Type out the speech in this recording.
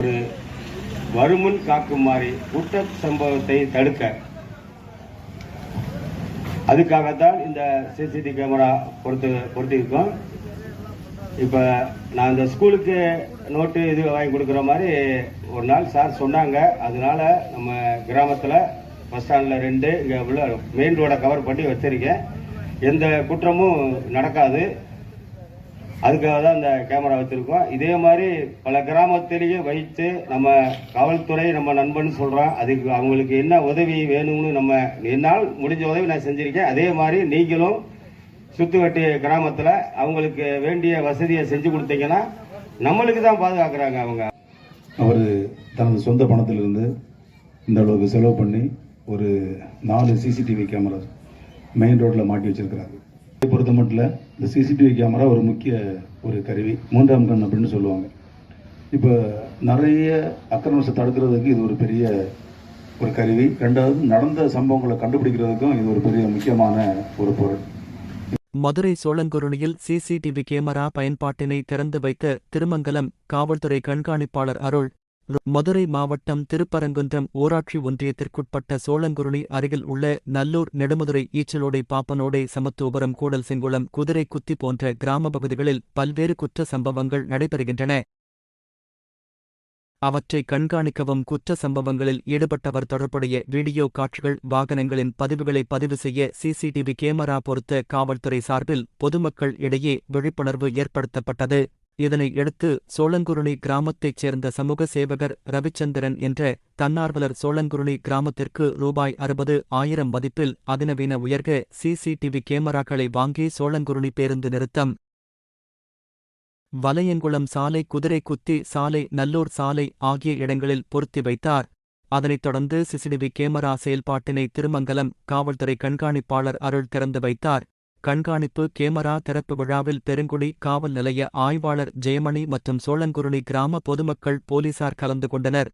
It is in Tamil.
ஒரு வருமுன் காக்குமாறு குற்ற சம்பவத்தை தடுக்க. அதுக்காகத்தான் இந்த சிசிடிவி கேமரா பொறுத்து பொருத்தியிருக்கோம் இப்போ நான் இந்த ஸ்கூலுக்கு நோட்டு இது வாங்கி கொடுக்குற மாதிரி ஒரு நாள் சார் சொன்னாங்க. அதனால நம்ம கிராமத்தில் பஸ் ஸ்டாண்டில் ரெண்டு இங்கே உள்ள மெயின் ரோடை கவர் பண்ணி வச்சுருக்கேன். எந்த குற்றமும் நடக்காது. அதுக்காக தான் இந்த கேமரா வச்சுருக்கோம். இதே மாதிரி பல கிராமத்திலேயே வைத்து நம்ம காவல்துறை நம்ம நண்பன் சொல்கிறோம் அதுக்கு அவங்களுக்கு என்ன உதவி வேணும்னு நம்ம என்னால் முடிஞ்ச உதவி நான் செஞ்சுருக்கேன். அதே மாதிரி நீங்களும் சுத்துவட்டி கிராமத்தில் அவங்களுக்கு வேண்டிய வசதியை செஞ்சு கொடுத்தீங்கன்னா நம்மளுக்கு தான் பாதுகாக்கிறாங்க அவங்க. அவர் தனது சொந்த பணத்திலிருந்து இந்த அளவுக்கு செலவு பண்ணி ஒரு நாலு சிசிடிவி கேமரா மெயின் ரோட்டில் மாட்டி வச்சிருக்கிறாரு. பொறுத்த மட்டும் இந்த சிசிடிவி கேமரா ஒரு முக்கிய ஒரு கருவி மூன்றாம் கண் அப்படின்னு சொல்லுவாங்க. இப்போ நிறைய அக்கிரமத்தை தடுக்கிறதுக்கு இது ஒரு பெரிய ஒரு கருவி. ரெண்டாவது நடந்த சம்பவங்களை கண்டுபிடிக்கிறதுக்கும் இது ஒரு பெரிய முக்கியமான ஒரு பொருள். மதுரை சோழங்குருணியில் சிசிடிவி கேமரா பயன்பாட்டினை திறந்து வைத்த திருமங்கலம் காவல்துறை கண்காணிப்பாளர் அருள் மதுரை மாவட்டம் திருப்பரங்குன்றம் ஊராட்சி ஒன்றியத்திற்குட்பட்ட சோழங்குருளி அருகில் உள்ள நல்லூர் நெடுமதுரை ஈச்சலோடை பாப்பனோடை சமத்துவபுரம் கூடல் செங்குளம் குதிரை குத்தி போன்ற கிராம பகுதிகளில் பல்வேறு குற்ற சம்பவங்கள் நடைபெறுகின்றன. அவற்றை கண்காணிக்கவும் குற்ற சம்பவங்களில் ஈடுபட்டவர் தொடர்புடைய வீடியோ காட்சிகள் வாகனங்களின் பதிவுகளை பதிவு செய்ய சிசிடிவி கேமரா பொருத்த காவல்துறை சார்பில் பொதுமக்கள் இடையே விழிப்புணர்வு ஏற்படுத்தப்பட்டது. இதனை அடுத்து சோழங்குருணி கிராமத்தைச் சேர்ந்த சமூக சேவகர் ரவிச்சந்திரன் என்ற தன்னார்வலர் சோழங்குருணி கிராமத்திற்கு ரூபாய் அறுபது ஆயிரம் மதிப்பில் அதிநவீன உயர்க சிசிடிவி கேமராக்களை வாங்கி சோழங்குருணி பேருந்து நிறுத்தம். வலையங்குளம் சாலை குதிரைக்குத்தி சாலை நல்லூர் சாலை ஆகிய இடங்களில் பொருத்தி வைத்தார். அதனைத் தொடர்ந்து சிசிடிவி கேமரா செயல்பாட்டினை திருமங்கலம் காவல்துறை கண்காணிப்பாளர் அருள் திறந்து வைத்தார். கண்காணிப்பு கேமரா திறப்பு விழாவில் பெருங்குடி காவல் நிலைய ஆய்வாளர் ஜெயமணி மற்றும் சோழங்குருணி கிராம பொதுமக்கள் போலீசார் கலந்து கொண்டனர்.